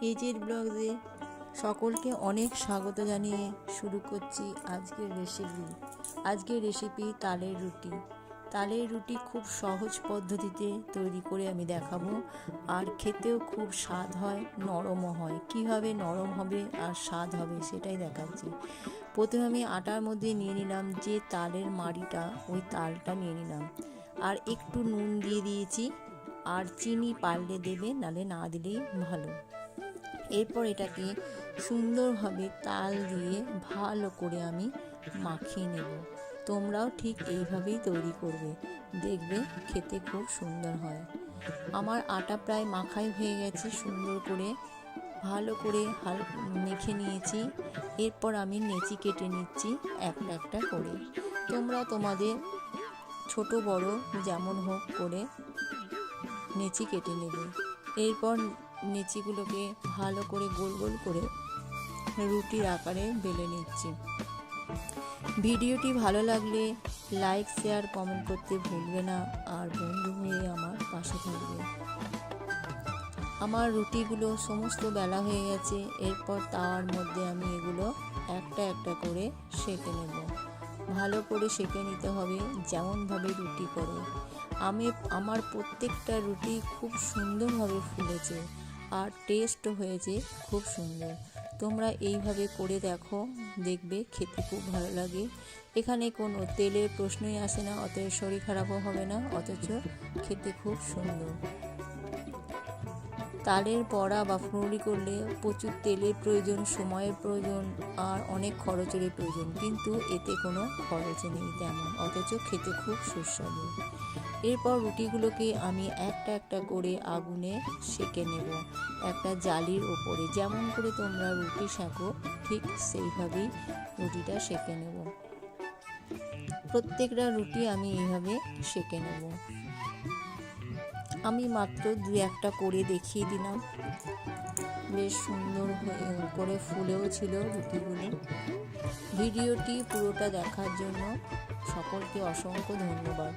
এজের ব্লগে সকলকে অনেক স্বাগত জানিয়ে শুরু করছি আজকের রেসিপি আজকের রেসিপি তালের রুটি। তালের রুটি খুব সহজ পদ্ধতিতে তৈরি করে আমি দেখাবো। আর খেতেও খুব স্বাদ হয়, নরমও হয়। কীভাবে নরম হবে আর স্বাদ হবে সেটাই দেখাচ্ছি। প্রথমে আমি আটার মধ্যে নিয়ে নিলাম যে তালের মাড়িটা, ওই তালটা নিয়ে নিলাম। আর একটু নুন দিয়ে দিয়েছি। আর চিনি পারলে দেবে, নালে না দিলেই ভালো। এরপর এটাকে সুন্দরভাবে তাল দিয়ে ভালো করে আমি মাখিয়ে নেব। তোমরাও ঠিক এইভাবেই তৈরি করবে। দেখবে খেতে খুব সুন্দর হয়। আমার আটা প্রায় মাখাই হয়ে গেছে, সুন্দর করে ভালো করে হাল, মেখে নিয়েছি। এরপর আমি নেচি কেটে নিচ্ছি একটা একটা করে। তোমরা তোমাদের ছোট বড় যেমন হোক করে নেচি কেটে নেবে। এরপর নেচিগুলোকে ভালো করে গোল গোল করে রুটির আকারে বেলে নিচ্ছি। ভিডিওটি ভালো লাগলে লাইক, শেয়ার, কমেন্ট করতে ভুলবে না। আর বন্ধু হয়ে আমার পাশে থাকবে। আমার রুটিগুলো সমস্ত বেলা হয়ে গেছে। এরপর তাওয়ার মধ্যে আমি এগুলো একটা একটা করে সেঁকে নেব। ভালো করে সেঁকে নিতে হবে, যেমনভাবে রুটি করে। আমি, আমার প্রত্যেকটা রুটি খুব সুন্দরভাবে ফুলেছে আর টেস্ট হয়েছে খুব সুন্দর। তোমরা এইভাবে করে দেখো, দেখবে খেতে খুব ভালো লাগে। এখানে কোনো তেলের প্রশ্নই আসে না, অতএব শরীর খারাপও হবে না, অথচ খেতে খুব সুন্দর। তালের বড়া বা ফুলুরি করলে প্রচুর তেলের প্রয়োজন, সময়ের প্রয়োজন আর অনেক খরচের প্রয়োজন। কিন্তু এতে কোনো খরচ নেই তেমন, অথচ খেতে খুব সুস্বাদু। এরপর রুটিগুলোকে আমি একটা একটা করে আগুনে সেঁকে নেব একটা জালির ওপরে। যেমন করে তোমরা রুটি সেঁকো, ঠিক সেইভাবেই রুটিটা সেঁকে নেব। প্রত্যেকটা রুটি আমি এইভাবে সেঁকে নেব। আমি মাত্র দু একটা করে দেখিয়ে দিলাম। বেশ সুন্দর করে ফুলেও ছিল রুটিগুলো। ভিডিওটি পুরোটা দেখার জন্য সকলকে অসংখ্য ধন্যবাদ।